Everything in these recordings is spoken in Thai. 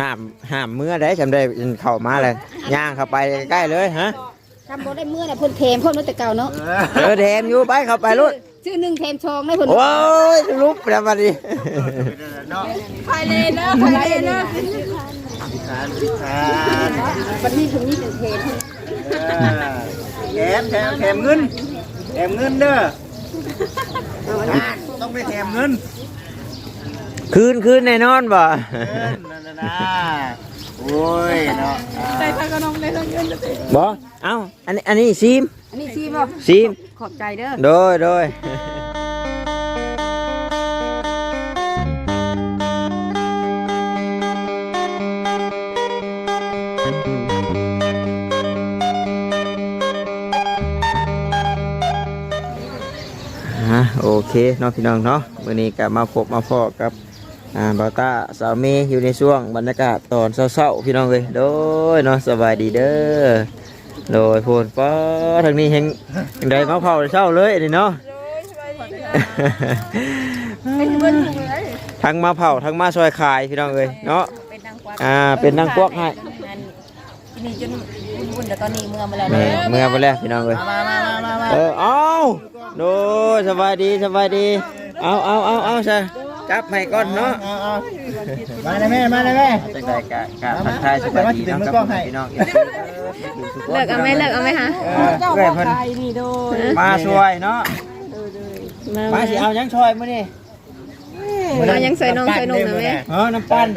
ห้ามห้ามเมื่อได้จำได้เข้ามาเลยย่างเข้าไปใกล้ๆเลยฮะทำบ่ได้มื้อน่ะเพิ่นเทมเพิ่นมาแต่เก่าเนาะเออแถมอยู่ไปเข้าไปลุดชื่อหนึ่งเทมชองได้เพิ่นโอ้ยลุกแล้วบัดนี้เนาะไฟเลยเนาะไฟเลยเนาะพิธานพิธานบัดนี้ถึงนี่ถึงเทมแถมแถมแถมเงินแถมเงินเด้อต้องไปแถมเงิน คืนคืนแน่นอนบ่เงินนั่นน่ะนะโอ้ยเนาะอ่าได้ทางกระนองได้ทางเงินจะเทบ่เอ้าอันนี้อันนี้ซีมอันนี้ซีบ่ซีมขอบใจเด้อโดยโดยอะโอเคเนาะพี่น้องเนาะวันนี้ก็มาพบมาพอกับ อ่าบาวต้าสาวเมย์อยู่ในช่วงบรรยากาศตอนเศร้าๆพี่น้องเลยโดยเนาะสบายดีเด้อโดยพูนป้าทางนี้เฮงเฮงใดมาเผาเช้าเลยนี่เนาะทั้งมาเผาทั้งมาซอยขายพี่น้องเอ้ยเนาะเป็นนางกวักอ่าเป็นนางกวักให้นี่จนวุ่นๆแต่ตอนนี้เมื่อมาแล้วแม่เมื่อไปแล้วพี่น้องเอ้ยมามามามามาเออเอาโดยสบายดีสบายดีเอาเอาเอาเอาใช่ จับให้ก่อนเนาะเอาเอามาเลยแม่มาเลยแม่จังไดกะกะทักทายสบายดีเนาะกับพี่น้องเลิกเอาไหมเลิกเอาไหมคะเออเอ้ยเพิ่นมาช่วยเนาะมามาสิเอายังช่วยมื้อนี้เรายังใส่นมใส่นมนะแม่เออน้ำปั้น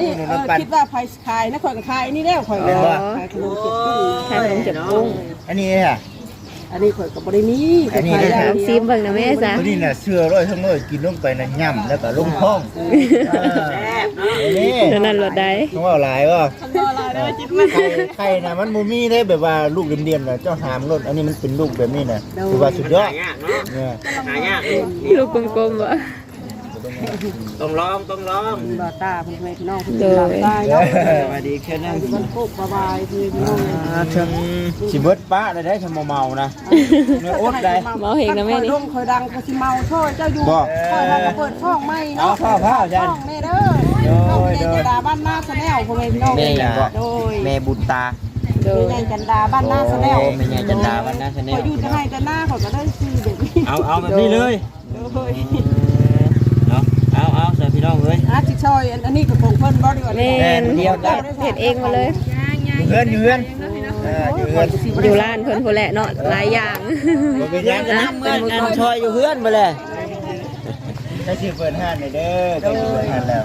นี่เออคิดว่าไฟขายนะข่อยก็ขายนี่แล้วข่อยก็ขายขนมเจ็บกุ้งใส่นมเจ็บกุ้งอันนี้อะ อันนี้ข่อยก็บ่ได้มีอันนี้ขายได้ ลองซีมเบิ่งนะแม่จ้ะตัวนี้น่ะเชื่อร้อยทั้งร้อยกินลงไปน่ะย่ำแล้วก็ลงท้องนี่เท่านั้นรถได้ต้องว่าหลายว่าไข่ไข่น่ะมันมูมี่ได้แบบว่าลูกเดียมๆน่ะเจ้าหามรถอันนี้มันเป็นลูกแบบนี้น่ะคือว่าสุดยอดเนี่ย หายาก ลูกกลมๆวะ ต้องลองต้องลอง บ่ตาเพิ่นให้พี่น้องเพิ่นโดยหลับตายเนาะสวัสดีแค่นั้นมันโคกบายๆคือพี่น้องอ่าเชิงสิเบิดป้าได้ได้ชมเมาๆนะเนื้ออดได้เมาเหงนะแม่นี่ข่อยร่มข่อยดังก็สิเมาช่วยเจ้าอยู่บ่ข่อยทำมาเปิดช่องใหม่เอาเนาะข้าวข้าวจันช่องแม่เด้อน้องแม่จันดาบ้านนาสแนลพ่อแม่พี่น้องแม่หยังก็โดยแม่บุญตาโดยแม่จันดาบ้านนาสแนลโอ้แม่ใหญ่จันดาบ้านนาชาแนข่อลยอยู่จะให้แต่หน้าข่อยก็ได้ซื้อเด็กนี้เอาเอาแบบนี้เลยโดย เนาะเอาเอาใส่พี่น้ องเลยอาจิชอยอันนี้ก็ของเพิ่นบ่ดีกว่าแม่นเดียวได้เฮ็ดเองมาเลยอยู่เฮือนอยู่เฮือนเอออยู่เฮือนอยู่ร้านเพิ่นพุ่นแหละเนาะหลายอย่าง บ่เป็นหยังน้ำเมื่อนอันชอยอยู่เฮือนไปเลยได้สิเปิดห้านได้เด้อได้สิเปิดห้านแล้ว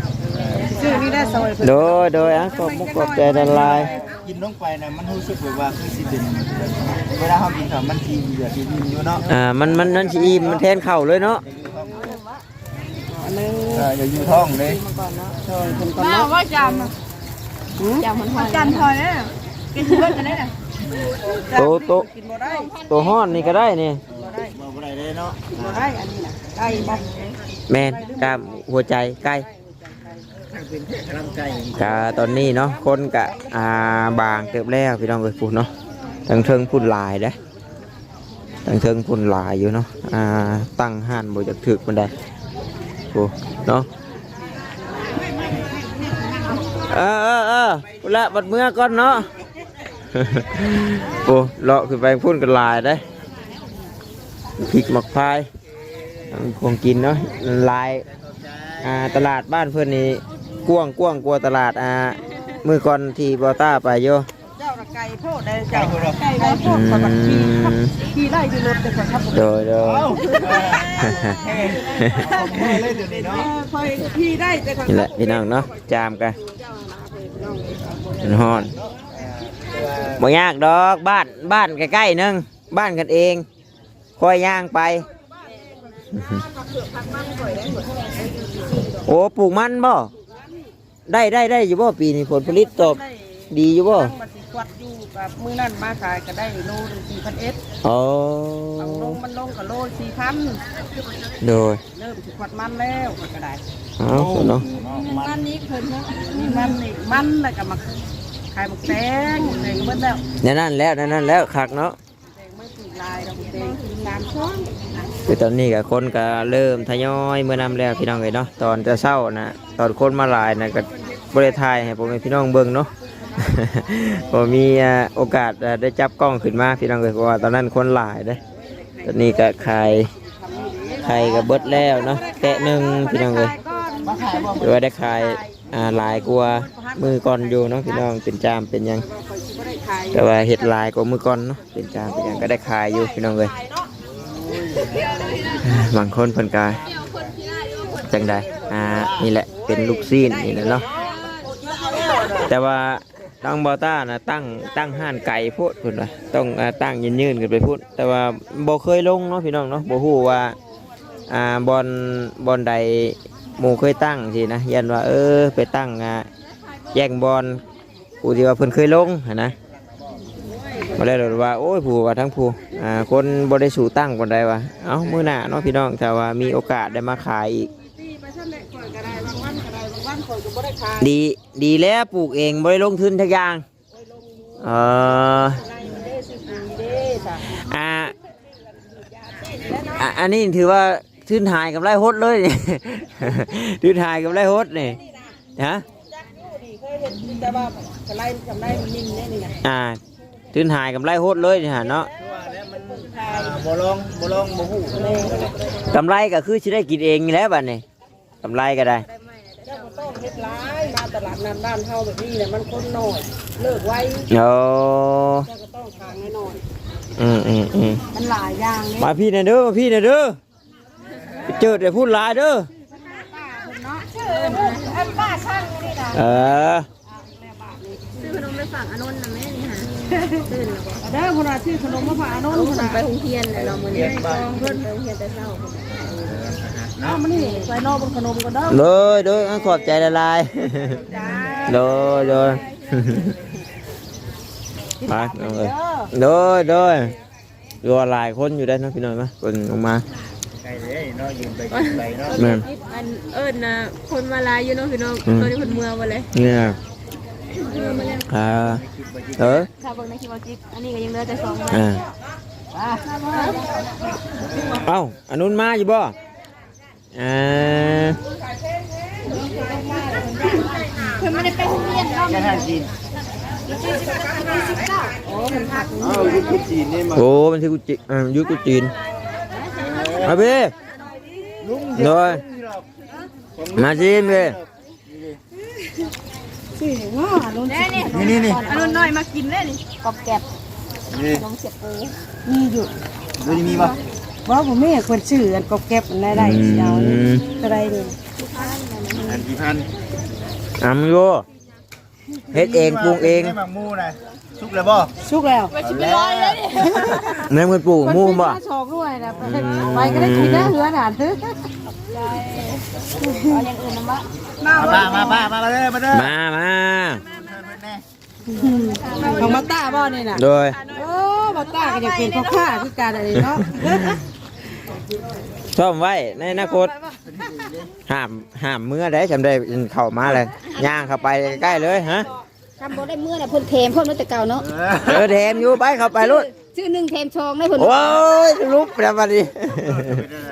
ซื้อนี่ได้ซอยเพิ่นโดยโดยอะขอบมุกขอบใจละลาย กินลงไปน่ะมันรู้สึกแบบว่าคือสิเป็นเวลาเฮากินข้าวมันสิเหลือสิอิ่มอยู่เนาะ อ่า มันมันนั่นสิอิ่มมันแทนเข่าเลยเนาะอั นนึงเอออย่าอยู่ท้องเลยก่อนเนาะซอยเพิ่นก่อนเนาะว่าจจำมันหอยำจำพอแล้วกินเพื่อนกันได้น่ะโตโตกินบ่ได้ตัวห้อนนี่ก็ได้นี่บ่ได้บ่บ่ได้เลยเนาะกินบ่ได้อันนี้น่ะไก่บ่แมนกล้ามหัวใจใกล้เป็นกำลังใจกะตอนนี้เนาะคนกะอ่าบางเติบแล้วพี่น้องเอ้ยพูดเนาะทั้งเทิงพุ่นหลายเด้ทั้งเทิงพุ่นหลายอยู่เนาะอ่าตั้งห้านบ่จักถึกมันได้ โอ้เนาะเออเออเออพุ่นละบัดเมื่อก่อนเนาะ โอ้เลาะขึ้นไปพุ่นกันหลายได้พริกหมักพายคงกินเนาะหลายอ่าตลาดบ้านเพื่อนนี่กว้างกว้างกว่าตลาดอ่ามือก่อนที่บอต้าไปโยเจ้าน่ะ ไก่โพดได้เจ้าไก่ได้โพดข่อยบัดขี่ขับขี่ไล่อยู่รถแต่ข่อยขับบ่โดยโดยเอ้าเลยเดี๋ยวนี้เนาะข่อยขี่ได้แต่ข่อยนี่แหละพี่น้องเนาะจามกันมันฮ้อนบ่ยากดอกบ้านบ้านใกล้ๆนึงบ้านกันเองค่อยย่างไปโอ้ปลูกมันบ่ได้ได้ได้อยู่บ่ปีนี้ผลผลิตตอบดีอยู่บ่ ตั้งมาสิควัดอยู่กับมื้อนั้นมาขายก็ได้โลหนึง4,000เอสอ๋อเอาลงมันลงก็โล4,000โดยเริ่มสิควัดมันแล้วข่อยก็ได้เอาเนาะมันนี้เพิ่นเนาะมีมันนี่มันแล้วก็มาขายหมกแดงหมกแดงก็เบิดแล้วนั่นนั่นแล้วนั่นนั่นแล้วคักเนาะแดงไม่ถูกลายดอกแดงคือตามช่องคือตอนนี้ก็คนก็เริ่มทยอยเมื่อนำแล้วพี่น้องเลยเนาะตอนจะเศร้านะตอนคนมาหลายนะก็บริทายให้ผมเป็นพี่น้องเบิ่งเนาะ ผมมีโอกาสได้จับกล้องขึ้นมาพี่น้องเลยเพราะว่าตอนนั้นคนหลายเด้ตอนนี้ก็ขายขายกับเบิดแล้วเนาะแกะหนึ่งพี่น้องเลยหรือว่าได้ขายหลายกว่ามือก่อนอยู่เนาะพี่น้องเป็นจามเป็นยัง แต่ว่าเห็ดลายกว่ามือก่อนเนาะเป็นจามเป็นยังก็ได้ขายอยู่พี่น้องเลยบางคนเพิ่นกายจังใดอ่านี่แหละเป็นลูกซีนนี่แหละเนาะแต่ว่า ตั้งบอต้านะตั้งตั้งห้านไก่พูดพุ่นว่าต้องอ่าตั้งยืนยืนกันไปพูดแต่ว่าบ่เคยลงเนาะพี่น้องเนาะบ่ฮู้ว่าอ่าบอลบอลใดหมู่เคยตั้งสินะยันว่าเออไปตั้งอ่าแย่งบอลผู้ที่ว่าเพิ่นเคยลงหั้นนะมาได้เลยว่าโอ้ยผู้ว่าทั้งผู้อ่าคนบ่ได้สู่ตั้งบอลใดว่าเอ้ามื้อหน้าเนาะพี่น้องถ้าว่ามีโอกาสได้มาขายอีก ดีดีแล้วปลูกเองไม่ได้ลงทุนทักอย่างเอออ่าอะอันนี้ถือว่าทืนหายกับไรฮดเลยทืนหายกับไรฮดนี่ฮะแต่ว่าจะไล่จำได้มันนิ่งได้นี่นะอ่าทืนหายกับไรฮดเลยนี่ฮะเนาะอ่าบ่ลองบ่ลองบ่ฮู้กำไรก็คือจะได้กินเองนี่แหล้วบัดนี้กำไรก็ได้เจ้าก็ต้องเฮ็ดร้ายมาตลาดน้ำด้านเฮาแบบนี้เนี่ยมันคนน้อยเลิกไว้โอ้เจ้าก็ต้องทางให้น้อยอืมอืมอืมมันหลายอย่างเนี่ยมาพี่หน่อยเด้อมาพี่หน่อยเด้อไปเจอแต่พูดหลายเด้อป้าช่างนี่นะเออซื้อขนมไปฝากอนนท์นะแม่นี่ฮะตื่นแล้วบอกเด้อคนน่ะชื่อขนมมะพร้าวโน้นคนผมน่ะไปโรงเรียนเลยเราะมื้อนี้เพิ่นไปโรงเรียนแต่เช้าพุ่นน่ะ น้ามันนี่ใส่นอกบนขนมก็เด้อเลยเลยขอบใจละลายเลยเลยไปเอาเลยเลยเลยรัวหลายคนอยู่ได้เนาะพี่น้อยมะคนออกมาไก่เลยเนาะยืนไปยืนไปเนาะแม่นอันเอิ้นน่ะคนมาหลายอยู่เนาะพี่น้องอืมตอนนี้เพิ่นเมืองบ่เลยเนี่ยอ่าเออถ้าเบิ่งในคลิปว่าจิ๊บอันนี้ก็ยังเหลือแต่สองใบอ่าเอ้าอันนู้นมาอยู่บ่ อ่าเพิ่นไม่ได้ไปโรงเรียนเนาะแค่ทานจีนโอ้มันผักอ้าวยุคจีนนี่มาโอ้มันที่กูจีอ่ายุคกูจีนมาพี่ลุงโดยมาจีนพี่สิง้อนุ่นแน่นี่นี่นี่นี่อันนู้นน้อยมากินเลยนี่กอบแกบนี่ขนมเสียบปูมีอยู่ดูนี่มีป่ะ ว่าผมไม่เห็นคนชื่ออันกบเก็บอันได้ได้ยาวนี่อะไรนี่อันกี่พันอ่ำอยู่เฮ็ดเองปรุงเองได้หมักหมูนะสุกแล้วบ่สุกแล้วเอาแล้วแม่งมันปลูกหมูบ่ ชอกด้วยนะไปก็ได้กินนะเหือหนานซื้อเอาอย่างอื่นนะมะมาป้ามาป้ามามาเด้อมาเด้อมามาของมาต้าบ่นี่น่ะโดยโอ้ มาต้าก็จะเป็นพ่อค้าคือการอะไรเนาะซ่อมไว้ในอนาคตห้ามห้ามเมื่อได้จำได้เข้ามาเลยย่างเข้าไปใกล้ๆเลยฮะทำบ่ได้เมื่อน่ะเพิ่นเทมเพิ่นมาแต่เก่าเนาะเออแถมอยู่ไปเข้าไปลุดชื่อหนึ่งเทมชองได้เพิ่นโอ้ยลุกแล้วบัดนี้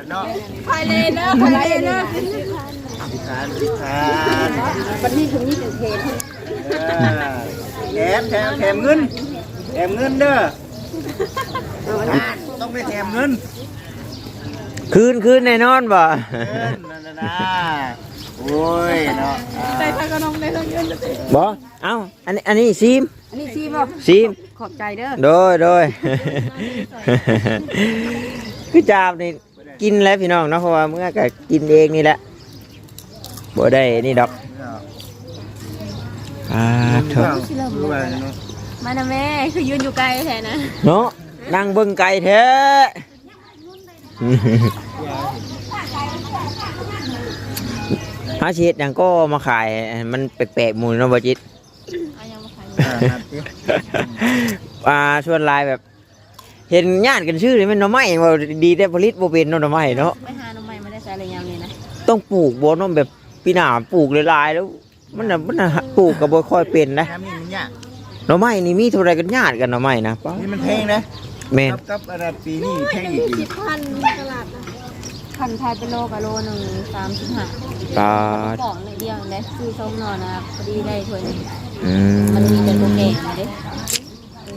เนาะไปเลยเนาะไปเลยเนาะทานทานวันนี้ถึงนี่ถึงเทมแถมแถมแถมเงินแถมเงินเด้อ ต้องไปแถมเงินคืนคืนแน่นอนบ่เงินนั่นน่ะนะโอ้ยเนาะใส่ผ้ากระนมในเรื่องเงินจะติบ่เอ้าอันนี้อันนี้ซีมอันนี้ซีบ่ซีม ขอบใจเด้อ โดยโดย คือจาบนี่กินแล้วพี่น้องเนาะเพราะว่าเมื่อก็กินเองนี่แหละบ่ได้นี่ดอกอ่าเถอะรู้ว่าเนาะ มานะแม่คือยืนอยู่ไกลแท้นะเนาะนั่งเบิ่งไก่แท้หาสิเฮ็ดหยังก็มาขายให้มันแปลกๆหมู่เนาะบ่จิตเอายังมาขายอ่าครับสิอ่าชวนลายแบบ เห็นญาติกันชื่อนี่มันหน่อไม้ว่าดีแต่ผลิตบ่เป็นเนาะหน่อไม้เนาะไม่หาน้องใหม่ไม่ได้ใส่อะไรยามนี้นะต้องปลูกบ่เนาะแบบปีหน้าปลูกหลายๆแล้ว มันน่ะมันน่ะปลูกก็บ่ค่อยเป็นนะ น้ำนี่มันยาก หน่อไม้นี่มีเท่าไรกันญาติกันหน่อไม้นะป๊านี่มันแพงนะแม่นกับกับอันนั้นปีนี้แพงอีกอีกพันตลาดนะคันไทยเป็นโลกับโลหนึ่งสามสิบห้าปลาปอกเลยเดียวเลยซื้อส้มนอนนะครับพอดีได้ถ้วยหนึงอืมมันมีแต่ตัวแก่มาเด้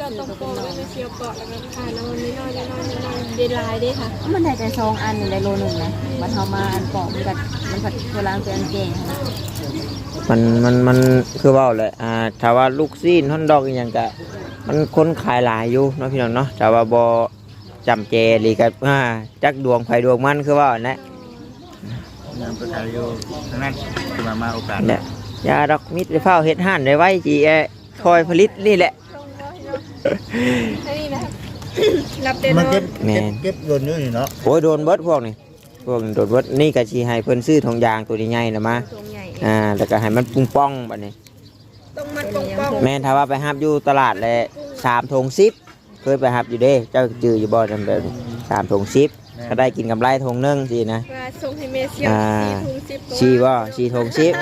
ก็ต้องโกงแล้วก็เชียวเกาะแล้วก็ขายแล้วมันน้อยๆน้อยๆน้อยๆเดลายด้วยค่ะ มันได้แต่ซองอันหนึ่งได้โลหนึ่งนะมันเอามาอันปอกมันกัดมันผัดเวลาเป็นอันแก่นะ มันมันมันคือเว่าเลยอ่าถ้าว่าลูกซีนฮอนดอกอหย่างกะมันคนขายหลายอยู่เนาะพี่น้องเนาะถ้าว่าบ่จำเจหรือกับอ่าจักดวงไฟดวงมันคือเว่าอันนะงานประชาชนทั้งนั้นคือมามาโอกาสเนี่ยยาดอกมิดได้เฝ้าเฮ็ดห้านได้ไว้จีเอคอยผลิตนี่แหละอันนี้นะครับรับเดนมันอเก็นบแม่เก็บน เก็บโดนอยู่นี่เนาะโอ้ยโดนเบิดพวกนี่พวกนี้โดนเบิดนี่ก็สิให้เพิ่นซื้อทองยางตัวใหญ่ๆนะมาตัวใหญ่ อ่าแล้วก็ให้มันปุ้งป้องบัดนี้ต้องมัดปองปองแม่นถ้าว่าไปหับอยู่ตลาดเลยสามถุงซิปเคยไปหับอยู่เด้เจ้าจืออยู่บ่จำแบบนี้สามถุงซิปก็ได้กินกำไรถุงหนึงสินะว่าส่งให้เมเซียอ่าสี่ถุงสิบตัวชีบ่ชีถุงซิป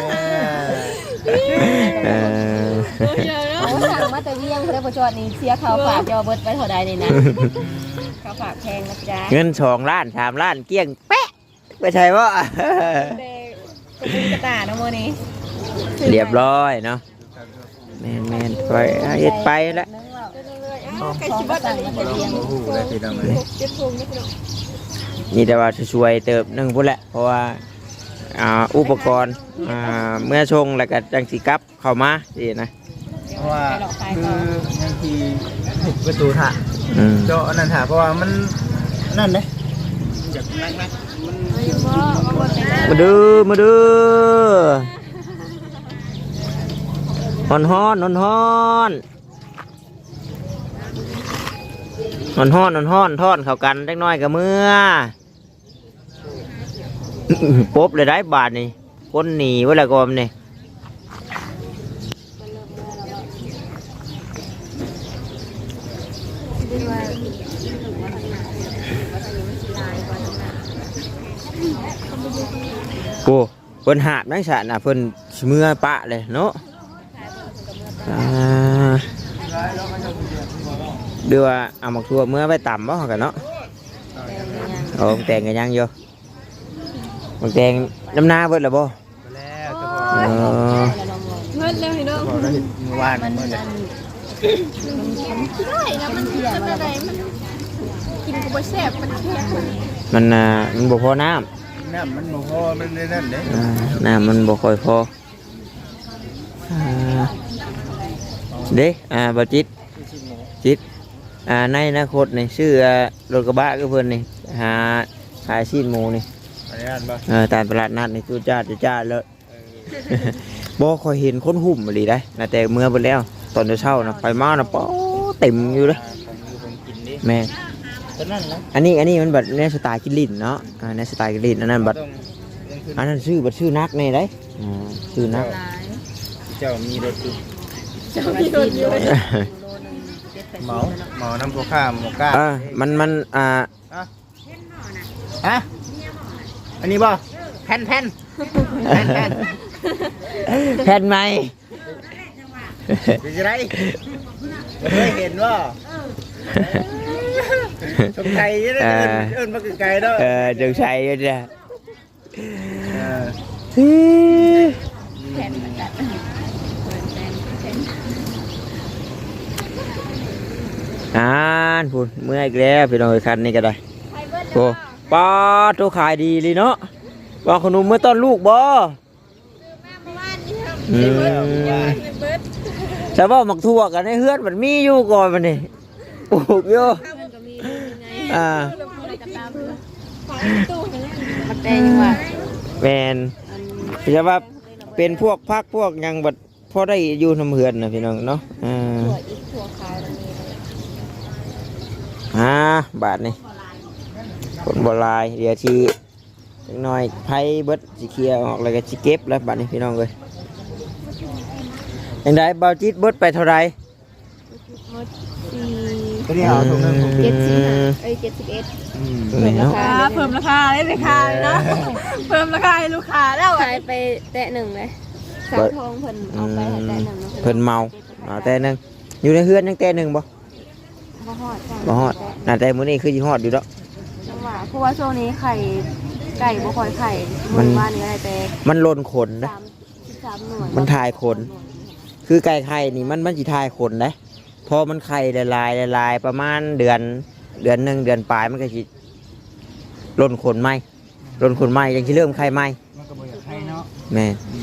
เออตัวเยอะเนาะโอ้สั่งมาแต่เวียงเขาได้ประจอดนี่เสียข้าวฝากจะเอาเบิดไปเท่าใดนี่นะข้าวฝากแพงนะจ๊ะเงินสองล้านสามล้านเกลี้ยงเป๊ะไปใช่บ่แต่ก ระปุกกระตาเนาะมื้อนี้เรียบร้อยเนาะแม่นแม่นไปเอาเฮ็ดไปแล้วนึงแล้วอ้าวไก่ชิบัตอันนี้แต่เวียงโอ้โหได้ทีเดียวเลยหกเจ็ดถุงนี่พี่น้องนี่แต่ว่าช่วยๆเติบหนึงพุ่นแหละเพราะว่าอ่าอุปกรณ์อ่าเมื่อชงแล้วก็จังสิกลับเข้ามาสินะเพราะว่าไปหลอกขายคืต่ออบางทีประตูถ่าอืม เจาะอันนั้นถ่าเพราะว่ามันนั่นเด้จากนักนัก มันมาดูมาดูฮอนฮอนฮอนฮอนฮอนฮอนฮอนฮอนทอดเข้ากันเล็กน้อยกับเมื่อปุ๊บเลยได้บาทนี่คนหนีไว้และกอมนี่ โอ้เพิ่นหาบนังสะน่ะเพิ่นสิเมื่อปะเลยเนาะอ่าเดือว่าเอาหมักทั่วเมื่อไปต่ำบ่กันเนาะโอ้แต่งกันยังอยู่มังแต่งน้ำหน้าเบิดแล้วบ่แล้วจะพอเออเงินเร็วพี่น้องพอแล้วเห็นเมื่อวานมันเมื่อมันเนี่ยได้นะมันจะอะไรมันกินกับแซ่บมันแข็งมันนอ่ามันบ่พอน้ำ น้ำมันบ่พอมันได้นั่นเด้ำอ่าน้ำมันบ่ค่อยพออ่าเด้อ่าบ่จิตจิตอ่าในอนาคตนี่ชื่ออ่ารถกระบะก็เพิ่นนี่หาขายซีนหมูนี่อันนี้อ่านบ่เออตามตลาดนัดนี่จูจ้าจูจ้าเลย บ่ค่อยเห็นคนหุ่มเลยได้นะแต่เมื่อไปแล้ว ตอนเช้าๆนะไปมานะป้อเต็มอยู่เลย ของอยู่ของกินดิแม่ ตอนนั้นนะอันนี้อันนี้มันแบบในสไตล์กินลิ้นเนาะอ่าในสไตล์กินลิ้นอันนั้นบัดต้องต้องขึ้นอันนั้นชื่อบัดชื่อนักนี่ได้อ่าชื่อนัก หลายเจ้ามีรถอยู่จะมาซีนโลหนึ่งโลหนึ่งเจ็ดแปดเหสิมาบแล้วเหมาน้ำพวกข้ามหมกก้าอ่ามันมันอ่าฮะอันนี้บ่แผ่นแผ่นแผ่นแผ่นแผ่นไหมเป็นจะไรเคยเห็นว่า ชมไทยนี่นะเอิ้นเอิ้นมาไกลๆเนาะเออจงใช้ก็จะเออแผ่นเหมือนกันแผ่นอ่านพูดเมื่อยอีกแล้วพี่น้องไอ้คันนี่ก็ได้โอ้ป้าตัวขายดีเลยเนาะว่าขนมเมื่อต้อนลูกบ่อืมเบิร์ดใช่ป่าหมักทั่วกันในเฮือนมันมีอยู่ก่อนมันนี่ปลูกอยู่ อ่ามันแต่ยังว่าแมนใช่ว่าเป็นพวกพักพวกยังบัดพอได้อยู่น้ำเฮือนนะพี่น้องเนาะอ่าอ่าบาทนี่คนโบรายเดี๋ยวทีหน่อยไผเบิดสิเคลียร์ออกแล้วก็สิเก็บแล้วบาทนี้พี่น้องเลยยังไงเบาจิตเบิดไปเท่าไหร สี่ก็นี่เอาตรงนั้นผมเจ็ดสิบห้าเอ้ยเจ็ดสิบเอ็ดอืมนี่เนาะอ่าเพิ่มราคาได้ราคาเลยเนาะเพิ่มราคาให้ลูกค้าแล้วขายไปแตะหนึ่งเลยสาวทองเพิ่นเอาไปให้แตะหนึ่งอะเพิ่นเมาเอาแต่หนึงอยู่ในเฮือนยังแต่หนึ่งบ่บ่ฮอดจ้ะบ่ฮอดน่าแต่มื้อนี้คือสิฮอดอยู่ดอก จังหวะเพราะว่าช่วงนี้ไข่ไก่บ่ค่อยไข่มัมันนบ้านนี้ได้แต่มันลนขนนะ สามสิบสามหน่วยมันถ่ายขน คือไก่ไข่นี่มันมันสิทายขนนะ พอมันไข่ละลายละลายประมาณเดือนเดือนหนึ่งเดือนปลายมันก็สิลนขนไหมลนขนไหมยังสิเริ่มไข่ไหมมันก็บ่อยากให้เนาะแม่นอื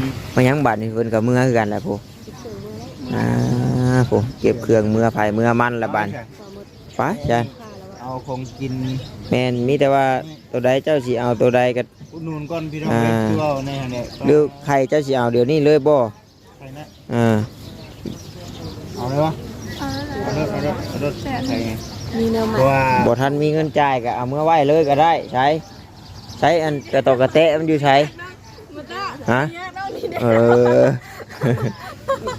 มมายังบัดนี่เพิ่นกับเมื่อคือกันแหละพูอ่าพูเก็บเครื่องเมื่อไผเมื่อมันละบัดไปจ้ะเอาของกินแม่นมีแต่ว่าตัวใดเจ้าสิเอาตัวใดก็อุดหนุนก่อนพี่น้องอ่าเพื่อเอาในอันเนี่ยหรือใครเจ้าสิเอาเดี๋ยวนี้เลยบ่ใครนะอ่า เอาเลยวะเอารถเอารถเอารถใส่ไงมีเนื้อเพใหม่ราะว่าบ่ทันมีเงินจ่ายก็เอาเมื่อไหว้เลยก็ได้ใช้ ใช้อันกระตอกกระเตะมันอยู่ใช้มันก็ฮะเนี่ยเรานี่เออ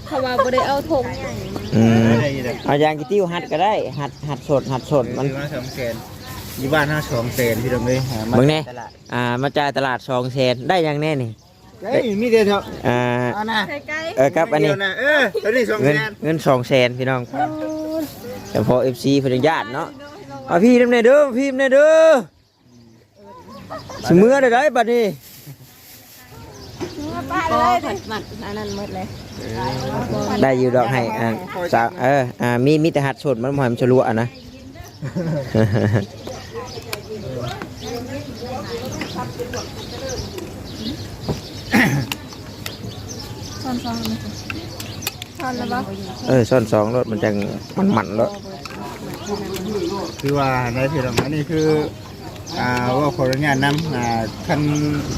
เขาว่าบ่ได้เอาธงใหญ่อืมไม่ได้ยินเลยเอายางกิติ้วหัดก็ได้ หัดหัดสดหัดสดมันซื้อมาสองแสนอยู่บ้านห้าสองแสนพี่น้องเลยหามาเบิ่งแน่ ตลาดอ่ามาจ่ายตลาดสองแสนได้ยังแน่นี่ เฮ้ยมีเดียวเถอะอ่าเอานะใกล้เออครับอันนี้เดียวะเออตัวนี้สองเงิแสนนเงินสองแสนพี่น้องแต่พอเอฟซีเพิ่นญาติเนาะเอาพี่นำแน่เด้อพี่นำแน่เด้อสิมื้อได้ได้บัดนี้ป้าเลยหมัดอันนั้นหมดเลยได้อยู่ดอกให้อ่าสาวเอออ่ามีมีแต่หัดสดมันบ่ให้มันฉลัวอะ นะๆซ้อนซ้อนซ้อนแล้วปะเออซ่อนสองรถมันจังมันหมันๆรถคือว่าในพี่น้องอันนี้คืออ่าว่าขออนุญาตนำอ่าคัน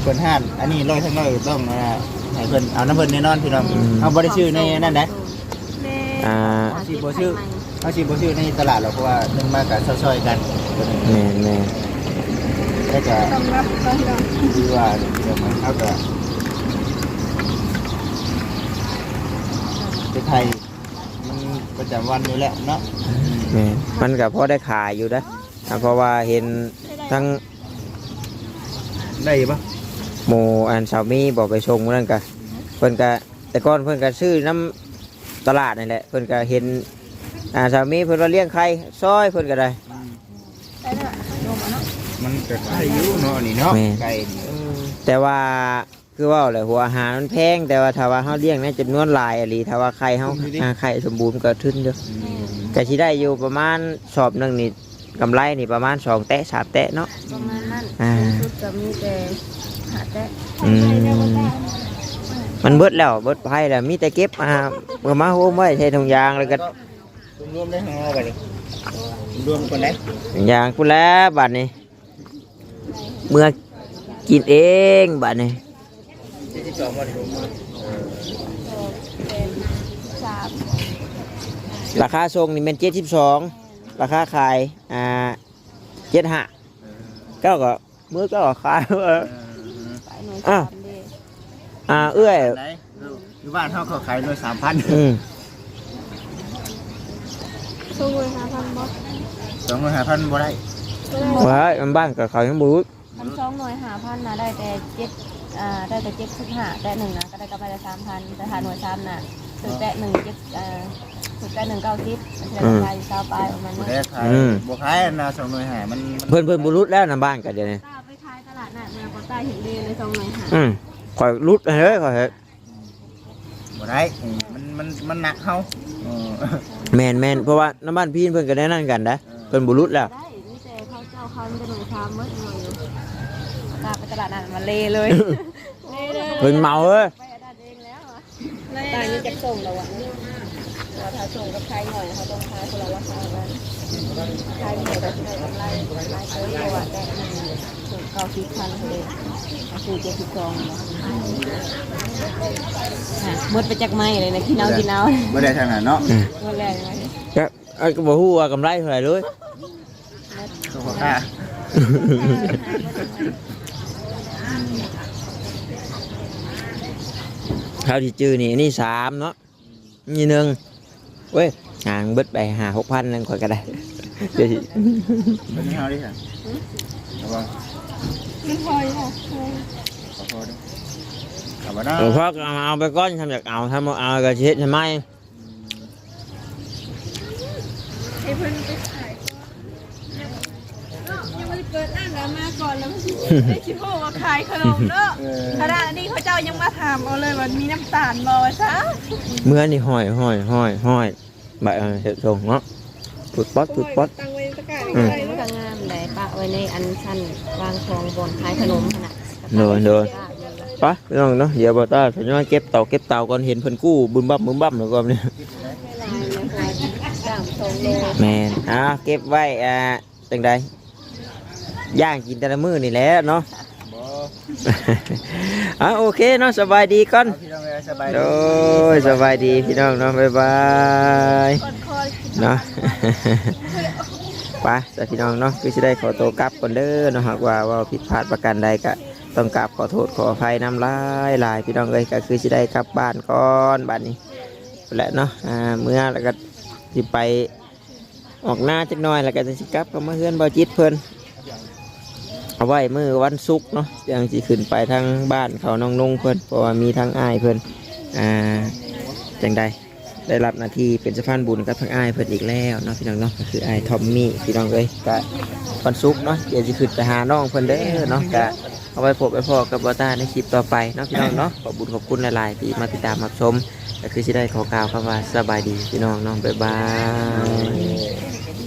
เปิดห้านอันนี้ร้อยทั้งร้อยต้องอ่าให้เพิ่นเอาน้ำเพิ่นแน่นอนพี่น้องเอาบ่ได้ชื่อในนั่นนะแม่อ่าสิบ่ชื่อเอาสิบ่ชื่อในตลาดหรอกเพราะว่านึงมากับซอยๆกันแม่นแม่นแล้วก็ต้องรับต้องรับ คือว่าพี่น้องเอาก็ไปไทยมัน ประจำวันอยู่แล้วเนาะแม่นมันก็พอได้ขายอยู่นะอ่าเพราะว่าเห็นทั้งได้ปะโมอันสามีบอกไปชงนั่นก็เพิ่นก็แต่ก่อนเพิ่นก็ซื้อน้ำตลาดนี่แหละเพิ่นก็เห็นอ่าสามีเพิ่นว่าเลี้ยงไข่ซอยเพิ่นก็ได้มันก็ไข่อยู่เนาะนี่เนาะแม่ ไก่นี่เออแต่ว่า คือว่าแหละหัวอาหารมันแพงแต่ว่าถ้าว่าเฮาเลี้ยงในจำนวนหลายอะลีถ้าว่าไข่เฮาอ่าไข่สมบูรณ์ก็ทึนเด้อก็สิได้อยู่ประมาณสอบหนึงนี่กำไรนี่ประมาณสองแตะสามแตะเนาะประมาณนั้นอ่าชุดก็มีแต่หาแต่อืมมันเบิดแล้วเบิดไผ่แล้วมีแต่เก็บมาก็มาโฮมไว้ใช้ถุงยางแล้วก็รวมๆได้ห้าไปเลยรวมคนไหนอย่างพูดแล้วบัดนี้เมื่อกินเองบัดนี้ ที่ที่สองวันสามราคาทรงนี่เป็นเจ็ดสิบสองราคาขายอ่าเจ็ดห้าก็ก็มือก็ก็ขายเออไปหน่วยอ้าวสามเด้อ่าเอื้อยไหนอยู่บ้านเขาเขาขายด้วยสามพันอืมส่งเลยหาพันบอสสองร้อยห้าพันบ่ได้ว้ายมันบ้านกับเขายังบรูดพันสองหน่วยหาพันนะได้แต่เจ็ด อ่าได้แต่เจ็ดสิบห้าแต่หนึ่งนะก็ได้กำไรละสามพันแต่หาหน่วยสามน่ะคือแต่หนึ่งเจ็ดอ่าคือแต่หนึ่งเก้าสิบมันจะได้กำไรเก้าปลายประมาณบ่นี้ได้ขายบ่ขายนะสองร้อยห้ามันเพิ่นเพิ่นบรูดแล้วนะบ้านกันเดี๋ยวนี้ตาไปขายตลาดนัดเมืองปอใต้เห็นเลยเลยส่งหน่อยหาอืมคอยรุดเฮ้ยคอยเฮ้ยบ่ได้มันมันมันหนักเขาเออแมนแมนเพราะว่าน้ำบ้านพี่เพิ่นก็ได้นั่นกันนะเพิ่นบรูดแล้วได้นี่แต่เขาเจ้าเขามันจะหน่วยสามเมื่อหน่วย อยู่ตาไปตลาดนัดมาเลเลย เพิ่นเมาเอ้ย ไปอาดาเองแล้วอะเลยตายนี่จะส่งแล้วอะเราถ้าส่งกับใครหน่อยเขาต้องขายคนละราคากันขายหน่อยก็ได้กำไรกำไรเยอะกว่าแต่หนึ่งถึงเก้าสิบพันเลยคือเจ็ดสิบสองเนาะหมดไปจากไม้เลยนะพี่น้องพี่น้องบ่ได้ทางนั้นเนาะหมดแรงเลยก็ไอ้ก็บ่ฮู้ว่ากำไรเท่าไหร่เลย เขาขอค่าเขาที่จื้อนี่อันนี่สามเนาะนี่หนึ่งเว้ยห่างเบิดไปหาหกพันนึงข่อยก็ได้เดี๋ยวสิเป็นนี่เฮาดิค่ะเอาบ่มันพอยค่ะขอโทษด้วยเอาบ่เนาะหลวงพ่อก็เอามาเอาไปก้อนทำจากเอาทำเอาเอาก็สิเฮ็ดทำไมไอ้เพิ่นไปขายยังไม่ได้ เปิดร้านแล้วมาก่อนแล้วได้ชิโร่ว่าขายขนมเนาะขนาดนี้เขาเจ้ายังมาถามเอาเลยว่ามีน้ำตาลบ่วะซะเมื่อนี่ห้อยห้อยห้อยห้อยใบเอาเห็ดทรงเนาะปุดป๊อดปุดป๊อดตั้งไว้ตะกร้าอืมอะไรมันเนาะก็งามเลยปะไว้ในอันชั้นวางของบนขายขนมขนาดโดนโดนไปพี่น้องเนาะเดี๋ยวบอต้าถึงว่าเก็บเต่าเก็บเต่าก่อนเห็นเพิ่นกู้บึมบั่มบึมบั่มแล้วก็เนี่ยสามสองโลแมนอ่าเก็บไว้อ่าจังใด ย่างกินแต่ละมื้อนี่แหละเนาะบ่อ่าโอเคเนาะสบายดีก่อนพี่น้องเอ้ยสบายดีโอ้ยสบายดีพี่น้องเนาะบ๊ายบายก่อนคอยเนาะ ไปแต่พี่น้องเนาะคือจะได้ขอตัวกลับก่อนเด้อเนาะหากว่าว่าผิดพลาดประการใดก็ต้องกราบขอโทษขออภัยน้ำลายหลายพี่น้องเลยก็คือจะได้กลับบ้านก่อนบ้านนี้แหละเนาะอ่าเมื่อแล้วก็สิไปออกหน้าจักหน่อยแล้วก็จะสิกลับก็มาเฮือนบ่จิตเพิ่น เอาไว้มือวันศุกร์เนาะยังสิขึ้นไปทางบ้านเขาน้องนุ่งเพิ่อนเพราะว่ามีทางอ้ายเพิ่นอ่าจังใดได้รับหน้าที่เป็นสะพานบุญกับทางอ้ายเพิ่อนอีกแล้วเนาะพี่น้องเนาะก็คืออ้ายทอมมี่พี่น้องเลยก็วันศุกร์เนาะเดี๋ยวจะขึ้นไปหาน้องเพิ่อนเด้อเนาะก็เอาไว้พบไปพอกับบอต้าในคลิปต่อไปเนาะพี่น้องเนาะขอบคุญขอบคุณหลายๆที่มาติดตามรับชมก็คือจะได้ขอกล่าวคำว่าสบายดีพี่น้องเนาะบ๊ายบาย